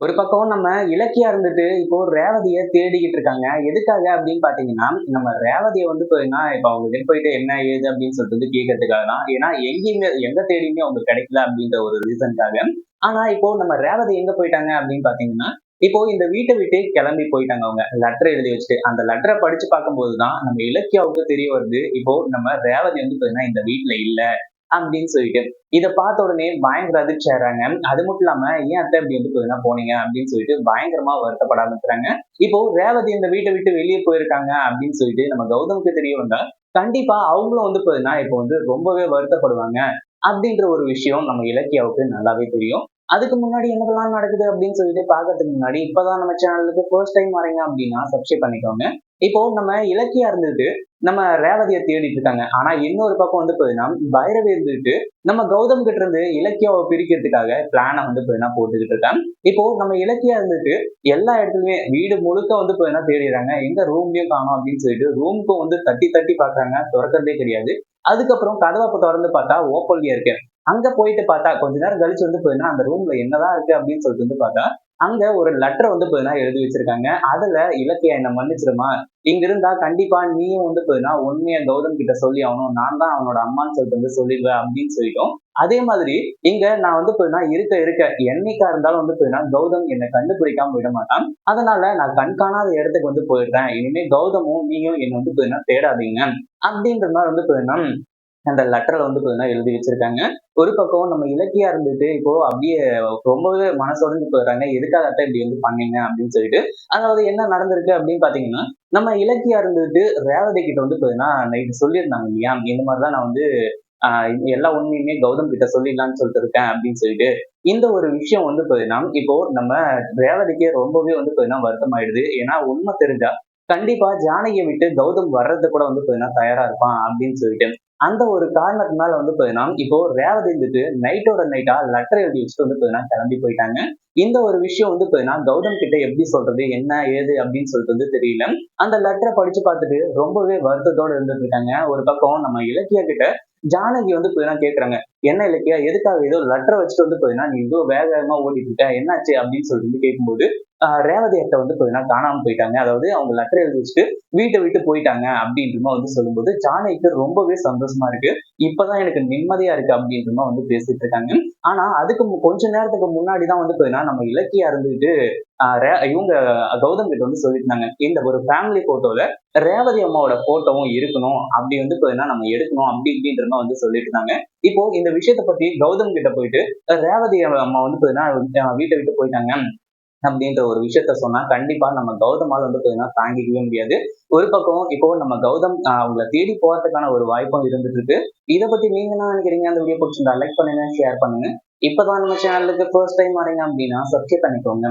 ஒரு பக்கம் நம்ம இலக்கியா இருந்துட்டு இப்போ ரேவதியை தேடிக்கிட்டு இருக்காங்க. எதுக்காக அப்படின்னு பாத்தீங்கன்னா நம்ம ரேவதியை வந்து போயின்னா இப்ப அவங்க கிட்ட போயிட்டு என்ன ஏது அப்படின்னு சொல்லிட்டு கேட்கறதுக்காக தான் ஏன்னா எங்கேயுமே எங்க தேடியுமே அவங்க கிடைக்கல அப்படின்ற ஒரு ரீசனுக்காக ஆனா இப்போ நம்ம ரேவதி எங்க போயிட்டாங்க அப்படின்னு பாத்தீங்கன்னா இப்போ இந்த வீட்டை விட்டு கிளம்பி போயிட்டாங்க அவங்க. லெட்டர் எழுதி வச்சுட்டு அந்த லெட்டரை படிச்சு பார்க்கும்போது தான் நம்ம இலக்கியாவுக்கு தெரிய வருது. இப்போ நம்ம ரேவதி வந்து பாத்தீங்கன்னா இந்த வீட்டுல இல்ல. அப்படின்னு சொல்லிட்டு. இதை பார்த்த உடனே பயங்கர அதிர்ச்சி அது மட்டும் இல்லாம ஏன் அத்தை இப்படி வந்து பாத்தீங்கன்னா போனீங்க? அப்படின்னு சொல்லிட்டு பயங்கரமா வருத்தப்பட ஆரம்பிக்கிறாங்க இப்போ ரேவதி இந்த வீட்டை விட்டு வெளியே போயிருக்காங்க அப்படின்னு சொல்லிட்டு நம்ம கௌதமுக்கு தெரிய வந்தா கண்டிப்பா அவங்களும் வந்து போதுன்னா இப்போ வந்து ரொம்பவே வருத்தப்படுவாங்க அப்படின்ற ஒரு விஷயம் நம்ம இலக்கியாவுக்கு நல்லாவே தெரியும். அதுக்கு முன்னாடி என்னதெல்லாம் நடக்குது அப்படின்னு சொல்லிட்டு பார்க்கறதுக்கு முன்னாடி இப்பதான் நம்ம சேனலுக்கு ஃபர்ஸ்ட் டைம் வரீங்க அப்படின்னா சப்ஸ்கிரைப் பண்ணிக்கோங்க. இப்போ நம்ம இலக்கியா இருந்துட்டு நம்ம ரேவதியை தேடிட்டு இருக்காங்க. ஆனா இன்னொரு பக்கம் வந்து பாத்தீங்கன்னா பைரவி இருந்துட்டு நம்ம கௌதம் கிட்ட இருந்து இலக்கியாவை பிரிக்கிறதுக்காக பிளானை வந்து பாத்தீங்கன்னா போட்டுக்கிட்டு இருக்காங்க. இப்போ நம்ம இலக்கியா இருந்துட்டு எல்லா இடத்துலயுமே வீடு முழுக்க வந்து பாத்தீங்கன்னா தேடிடுறாங்க. எங்க ரூம்லயும் காணும் அப்படின்னு சொல்லிட்டு ரூமுக்கும் வந்து தட்டி தட்டி பாக்குறாங்க. திறக்கிறதே கிடையாது. அதுக்கப்புறம் கதவை திறந்து பார்த்தா ஓப்பன்லயே இருக்கு. அங்க போயிட்டு பார்த்தா கொஞ்ச நேரம் கழிச்சு வந்து பாத்தீங்கன்னா அந்த ரூம்ல என்னதான் இருக்கு அப்படின்னு சொல்லிட்டு வந்து பார்த்தா அங்க ஒரு லெட்டர் வந்து போயின்னா எழுதி வச்சிருக்காங்க. அதுல இலக்கிய என்ன மன்னிச்சிருமா இங்க இருந்தா கண்டிப்பா நீயும் வந்து போயின்னா உண்மையா கௌதம் கிட்ட சொல்லி ஆகணும். நான் தான் அவனோட அம்மான்னு சொல்லிட்டு வந்து சொல்லிடுவேன் அப்படின்னு சொல்லிட்டோம். அதே மாதிரி இங்க நான் வந்து போயினா இருக்க இருக்க என்னைக்கா இருந்தாலும் வந்து போயினா கௌதம் என்னை கண்டுபிடிக்காம விட மாட்டான். அதனால நான் கண்காணாத இடத்துக்கு வந்து போயிடுறேன். இனிமே கௌதமும் நீயும் என்னை வந்து போயினா தேடாதீங்க. அப்படின்ற மாதிரி வந்து போயினா அந்த லெட்டரில் வந்து பார்த்தீங்கன்னா எழுதி வச்சிருக்காங்க. ஒரு பக்கம் நம்ம இலக்கியா இருந்துட்டு இப்போ அப்படியே ரொம்பவே மனசுடைஞ்சு போயிடுறாங்க. எதுக்காக அத்தை இப்படி வந்து பண்ணீங்க அப்படின்னு சொல்லிட்டு. அதாவது என்ன நடந்திருக்கு அப்படின்னு பாத்தீங்கன்னா நம்ம இலக்கியா இருந்துட்டு ரேவதி கிட்ட வந்து பார்த்தீங்கன்னா நைட்டு சொல்லியிருந்தாங்க இல்லையா? இந்த மாதிரிதான் நான் வந்து ஆஹ் எல்லா உண்மையுமே கௌதம் கிட்ட சொல்லிடலாம்னு சொல்லிட்டு இருக்கேன் அப்படின்னு சொல்லிட்டு. இந்த ஒரு விஷயம் வந்து பார்த்தீங்கன்னா இப்போ நம்ம ரேவதிக்கே ரொம்பவே வந்து பார்த்தீங்கன்னா வருத்தமாயிடுது. ஏன்னா உண்மை தெரிஞ்சா கண்டிப்பா ஜானகியை விட்டு கௌதம் வர்றது கூட வந்து பார்த்தீங்கன்னா தயாரா இருப்பான் அப்படின்னு சொல்லிட்டு. அந்த ஒரு காரணத்தினால வந்து பார்த்தீங்கன்னா இப்போ ரேவதி இருந்துட்டு நைட்டோட நைட்டா லெட்டர் எழுதி வச்சுட்டு வந்து பார்த்தீங்கன்னா கிளம்பி போயிட்டாங்க. இந்த ஒரு விஷயம் வந்து பார்த்தீங்கன்னா கௌதம் கிட்ட எப்படி சொல்றது என்ன ஏது அப்படின்னு சொல்லிட்டு வந்து தெரியல. அந்த லெட்டரை படிச்சு பார்த்துட்டு ரொம்பவே வருத்தத்தோட இருந்துட்டு இருக்காங்க. ஒரு பக்கம் நம்ம இலக்கிய கிட்ட ஜானகி வந்து பார்த்தீங்கன்னா கேட்குறாங்க என்ன இலக்கியா எதுக்காக ஏதோ லெட்டரை வச்சுட்டு வந்து பார்த்தீங்கன்னா நீ ஏதோ வேக வேகமா ஓடிட்டு இருக்க என்னாச்சு? அப்படின்னு சொல்லிட்டு வந்து கேட்கும்போது ரேவதி அத்தை வந்து நாள் காணாமல் போயிட்டாங்க. அதாவது அவங்க லெட்டர் எழுதி வச்சுட்டு வீட்டை விட்டு போயிட்டாங்க அப்படின்றமா வந்து சொல்லும்போது ஜானகிக்கு ரொம்பவே சந்தோஷமா இருக்கு. இப்பதான் எனக்கு நிம்மதியா இருக்கு அப்படின்றமா வந்து பேசிட்டு இருக்காங்க. ஆனா அதுக்கு கொஞ்ச நேரத்துக்கு முன்னாடி தான் வந்து பார்த்தீங்கன்னா நம்ம இலக்கியா இருந்துட்டு ரே- இவங்க கௌதம் கிட்ட வந்து சொல்லியிருந்தாங்க. இந்த ஒரு ஃபேமிலி போட்டோல ரேவதி அம்மாவோட போட்டோவும் இருக்கணும். அப்படி வந்து பார்த்தீங்கன்னா நம்ம எடுக்கணும் அப்படி இப்படின்ற மாதிரி வந்து சொல்லிட்டு இருந்தாங்க. இப்போ இந்த விஷயத்த பத்தி கௌதம் கிட்ட போயிட்டு ரேவதி அம்மா வந்து பார்த்தீங்கன்னா வீட்டை விட்டு போயிட்டாங்க. அப்படின்ற ஒரு விஷயத்த சொன்னா கண்டிப்பா நம்ம கௌதமால வந்து பார்த்தீங்கன்னா தாங்கிக்கவே முடியாது. ஒரு பக்கம் இப்போ நம்ம கௌதம் ஆஹ் அவங்கள தேடி போறதுக்கான ஒரு வாய்ப்பும் இருந்துட்டு இருக்கு. இதை பத்தி நீங்க என்ன நினைக்கிறீங்க? அந்த வீடியோ பிடிச்சிருந்தா லைக் பண்ணுங்க ஷேர் பண்ணுங்க. இப்பதான் நம்ம சேனலுக்கு ஃபர்ஸ்ட் டைம் வரீங்க அப்படின்னா சப்ஸ்கிரைப் பண்ணிக்கோங்க.